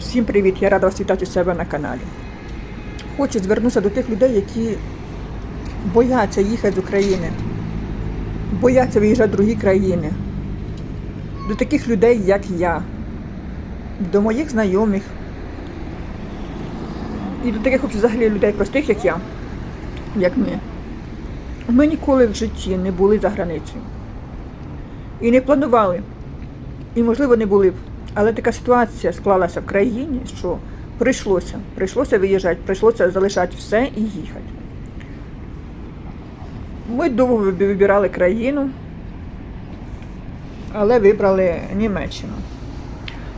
Всім привіт! Я рада вас вітати у себе на каналі. Хочу звернутися до тих людей, які бояться їхати з України, бояться виїжджати в другі країни. До таких людей, як я, до моїх знайомих. І до таких взагалі людей простих, як я, як ми. Ми ніколи в житті не були за границею. І не планували. І, можливо, не були б. Але така ситуація склалася в країні, що прийшлося. Прийшлося виїжджати, прийшлося залишати все і їхати. Ми довго вибирали країну, але вибрали Німеччину.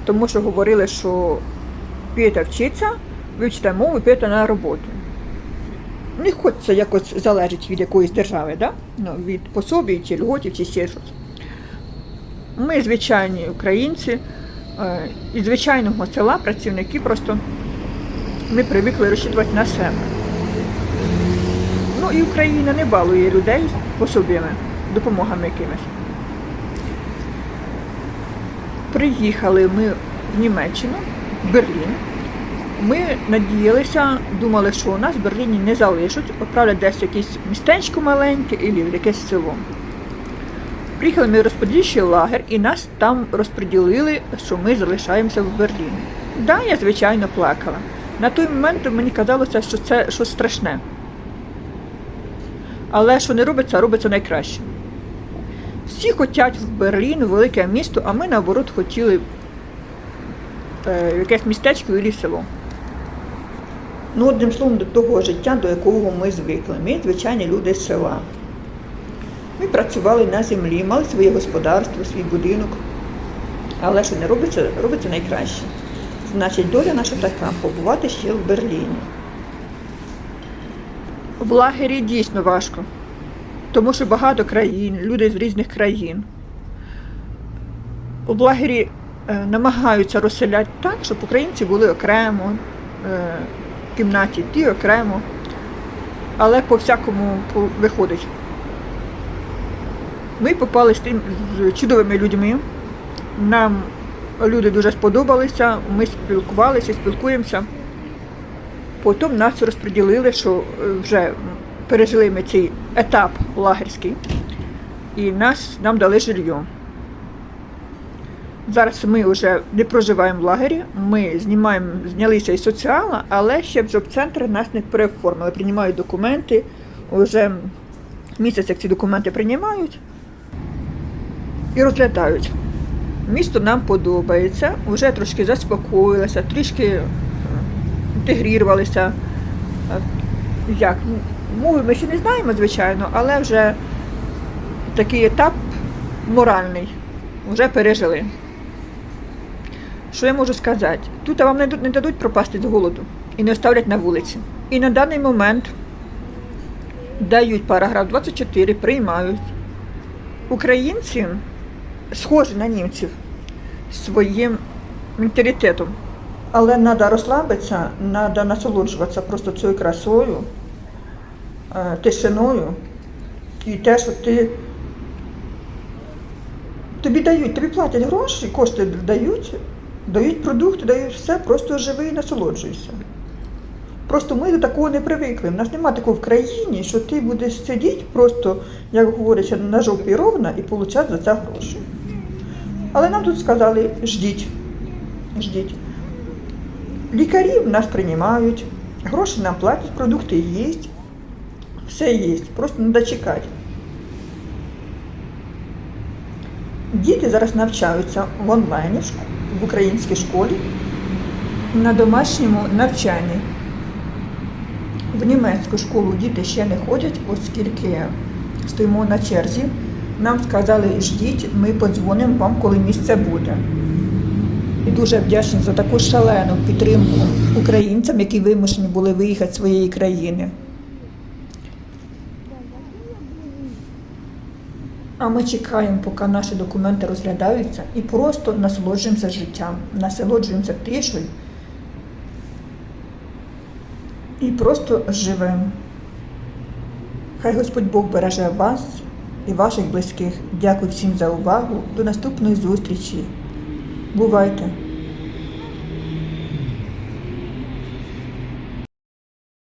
Тому що говорили, що підете вчитися, вивчите мову, підете на роботу. Не хочеться якось залежить від якоїсь держави, да? ну, від пособій чи льготів, чи ще щось. Ми звичайні українці із звичайного села, працівники, просто ми привикли розчитувати на себе. Ну і Україна не балує людей пособями, допомогами якимись. Приїхали ми в Німеччину, в Берлін. Ми надіялися, думали, що у нас в Берліні не залишать, відправлять десь якесь містечко маленьке в якесь село. Приїхали ми в розподільчий лагер і нас там розподілили, що ми залишаємося в Берліні. Да, я звичайно плакала. На той момент мені казалося, що це щось страшне. Але що не робиться, робиться найкраще. Всі хочуть в Берлін, велике місто, а ми наоборот хотіли е, якесь містечко і село. Ну, одним словом, до того життя, до якого ми звикли. Ми звичайні люди з села. Ми працювали на землі, мали своє господарство, свій будинок. Але що не робиться, робиться найкраще. Значить, доля наша така побувати ще в Берліні. В лагері дійсно важко, тому що багато країн, люди з різних країн. В лагері е, намагаються розселяти так, щоб українці були окремо, е, в кімнаті ті окремо, але по всякому виходить. Ми попали з тим з чудовими людьми. Нам люди дуже сподобалися, ми спілкувалися, спілкуємося. Потім нас розподілили, що е, вже пережили ми цей етап лагерський, і нас, нам дали жилье. Зараз ми вже не проживаємо в лагері, ми знімаємо, знялися із соціала, але ще в джоб-центр нас не переоформили. Приймають документи, вже місяць, як ці документи приймають і розглядають. Місто нам подобається, вже трошки заспокоїлося, трішки е, інтегрувалися. Е, Як? ну, Мови ми ще не знаємо, звичайно, але вже такий етап моральний вже пережили. Що я можу сказати? Тут вам не дадуть пропасти з голоду і не оставлять на вулиці. І на даний момент дають параграф 24, приймають. Українці схожі на німців своїм менталітетом. Але треба розслабитися, треба насолоджуватися просто цією красою, е, тишиною і те, що ти. Тобі дають, тобі платять гроші, кошти дають, дають продукти, дають все, просто живи і насолоджуйся. Просто ми до такого не привикли. У нас немає такого в країні, що ти будеш сидіти просто, як говорять, на жовтій ровна і получати за це гроші. Але нам тут сказали, ждіть, ждіть. Лікарів нас приймають, гроші нам платять, продукти є, все є, просто треба чекати. Діти зараз навчаються в онлайні в українській школі на домашньому навчанні. В німецьку школу діти ще не ходять, оскільки стоїмо на черзі. Нам сказали, ждіть, ми подзвонимо вам, коли місце буде. І дуже вдячні за таку шалену підтримку українцям, які вимушені були виїхати з своєї країни. А ми чекаємо, поки наші документи розглядаються, і просто насолоджуємося життям, насолоджуємося тишою і просто живемо. Хай Господь Бог береже вас і ваших близьких. Дякую всім за увагу. До наступної зустрічі. Бувайте!